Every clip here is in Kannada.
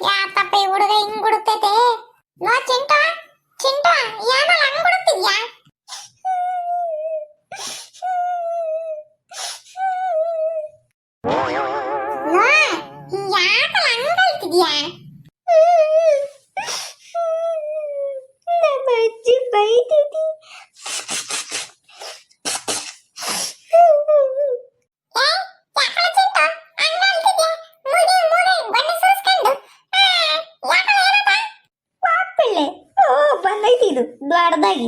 ಯಾಕಪ್ಪ ಈ ಹುಡುಗ ಹಿಂಗ್ ಹುಡುಕ್ತೈತೆ ನೋ ಚಿಂಟ ಚಿಂಟ ಏನಲ್ಲ ಹಂಗ್ ಹುಡುಕ್ತಿದ್ಯಾ ನೋ ಅಜ್ಜಿ ಓ ಬಂದೈತಿ ಇದು ದೊಡ್ಡದಾಗಿ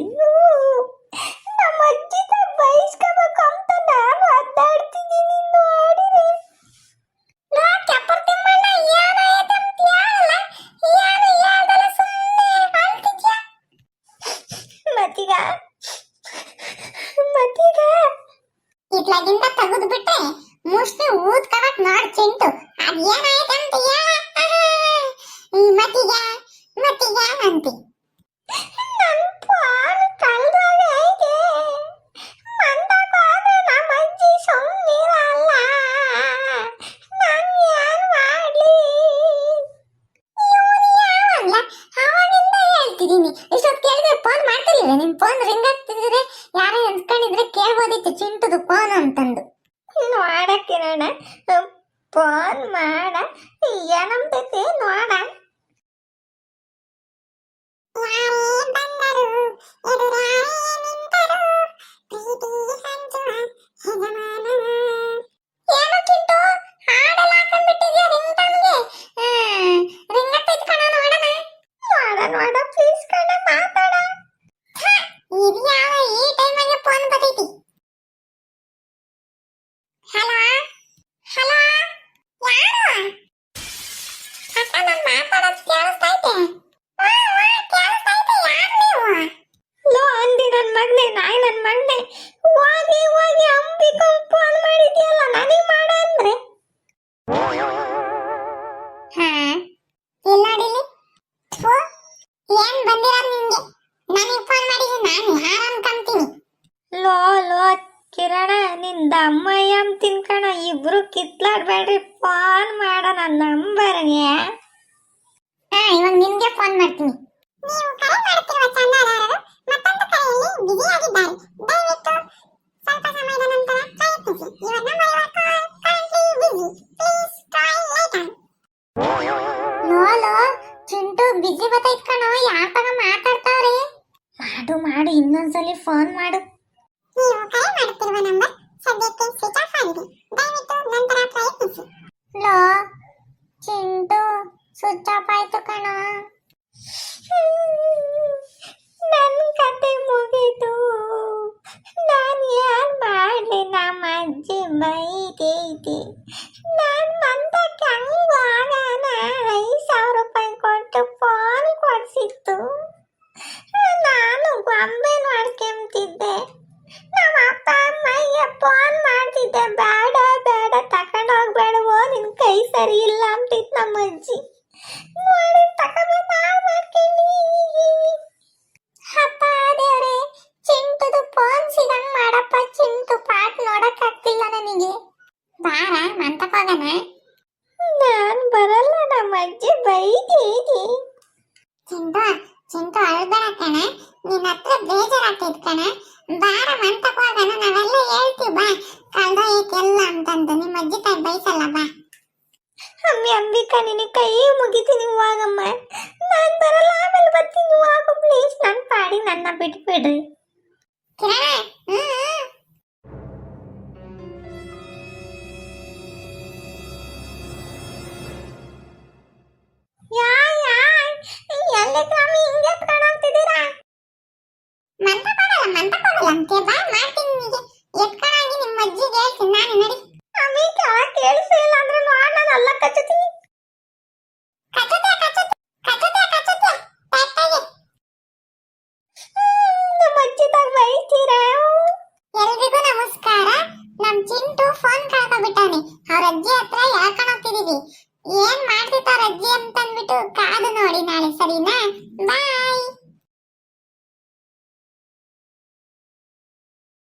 ನಮ್ಮ ಅಜ್ಜಿನ ಬೈಸ್ಕೋಬೇಕು ಅಂತ ನಾನು ಅದ್ದಾಡ್ತಿದ್ದೀನಿ ನೋಡಿರಿ ಮತ್ತೀಗ? ಮತ್ತೀಗ? ಇತ್ಲಾಗಿಂದ ತೆಗೆದು ನೋಡ್ ಚಿಂಟು. ಹೇಳ್ತಿದ್ದೀನಿ ಇಷ್ಟೊತ್ತು ಕೇಳಿದ್ರೆ ಫೋನ್ ಮಾಡ. ನಿಮ್ ನೋಡ ಪ್ಲೀಸ್ ಕಣ ಮಾತಾಡ. ಇದು ಯಾವ ಈ ಟೈಮಾಗೆ ಫೋನ್ ಬರ್ತೈತಿ ಹಲೋ ಹಲೋ ಅಮ್ಮಯ್ಯ ತಿನ್ಕಣ ಇಬ್ರು ಕಿತ್ಲಾಡ್ಬೇಡ್ರಿ ಫೋನ್ ಮಾಡ ನನ್ನ ನಂಬರ್ಗೆ. ಹಾ ಇವಾಗ ನಿಮ್ಗೆ ಫೋನ್ ಮಾಡ್ತೀನಿ. ನೀವು ಕರೆ ಮಾಡುತ್ತಿರುವ ಚಂದಾದಾರರು ಮತ್ತೊಂದು ಕರೆಯಲ್ಲಿ ಬ್ಯುಸಿ ಆಗಿದ್ದಾರೆ ದಯವಿಟ್ಟು ಸ್ವಲ್ಪ ಸಮಯದ ನಂತರ ಪ್ರಯತ್ನಿಸಿ. Your number your call currently busy please try later ಲೋಲೋ Chintu busy ಬತ್ತೈತ್ ಕಣೋ ಯಾರ್ ತಗ ಮಾತಾಡ್ತಾವ್ರೆ? ಮಾಡು ಮಾಡು ಇನ್ನೊಂದ್ಸಲಿ ಫೋನ್ ಮಾಡು ನೀವು ಕರೆ ಮಾಡುತ್ತಿರುವ ನಂಬರ್ ಸದ್ಯಕ್ಕೆ ಸ್ವಿಚ್ ಆಫ್ ಆಗಿದೆ ದಯವಿಟ್ಟು ನಂತರ ಪ್ರಯತ್ನಿಸಿ ಲೋ ಚಿಂಟು ಸ್ವಿಚ್ ಆಫ್ ಆಯ್ತು ಕಣೋ ನನ್ನ ಕತೆ ಮುಗೀತು ನಾನು ಏನ್ ಮಾಡ್ಲಿ ನಮ್ಮ ಅಜ್ಜಿ ಬೈತೈತಿ ನಾನು ಮಂದಕ್ಕೆ ಹಂಗ ಹೋಗೋಣ ಐದು ಸಾವಿರ ರೂಪಾಯಿ ಕೊಟ್ಟು ಫೋನ್ ಕೊಡಿಸಿತ್ತು. ನಾನು ಗೊಂಬೆ ನೋಡ್ಕೊಂತಿದ್ದೆ. ನಮ್ಮ ಅಪ್ಪ ಅಮ್ಮಗೆ ಫೋನ್ ಮಾಡ್ತಿದ್ದೆ, ಬೇಡ ಬೇಡ ತಗೊಂಡು ಹೋಗ್ಬೇಡವೋ ನಿನ್ ಕೈ ಸರಿ ಇಲ್ಲ ಅಂತಿತ್ತು ನಮ್ಮ ಅಜ್ಜಿ. ನೋಡಿ ತಗೊಂಡು ಚಿಂಟುದು ಫೋನ್ ಸಿಗಂಗ್ ಮಾಡಪ್ಪ, ಚಿಂಟು ನೋಡಕ್ ಆಗ್ತಿಲ್ಲ ನನಗೆ ಬಾರ ಹೋಗೋಣ ನಾನ್ ಬರಲ್ಲ ನಮ್ಮ ಅಜ್ಜಿ ಬೈದೀನಿ ಚಿಂಟು ಚಿಂಟು ಅಳ್ಬೇಡ ಕಣೆ. ನಿನ್ನ ಹತ್ರ ಬೇಜಾರಾಗ್ತೈತ್ ಕಣ. ಬಾರ ಮಂತಕ್ ಹೋಗೋಣ. ನಾವೆಲ್ಲ ಹೇಳ್ತೀವಿ ಬಾ. ಕಳ್ದೋಯ್ತೆಲ್ಲ ಅಂತಂದು. ನಿಮ್ಮ ಅಜ್ಜಿ ತಾಯಿ ಬೈಸಲ್ಲ ಬಾ. ಅಮ್ಮಿ ಅಂಬಿಕಾ ನಿನಗೆ ಕೈ ಮುಗಿತೀನಿ ಹೋಗಮ್ಮ. ನಾನ್ ಬರಲ್ಲ ಆಮೇಲೆ ಬರ್ತೀನಿ ಹೋಗು ಪ್ಲೀಸ್ ನನ್ನ ಪಾಡಿ ನನ್ನ ಬಿಟ್ಬಿಡ್ರಿ ಅವ್ರ ಅಜ್ಜಿ ಹತ್ರ ಹೇಳ್ಕೊಂಡ್ ಹೋಗ್ತಿದೀವಿ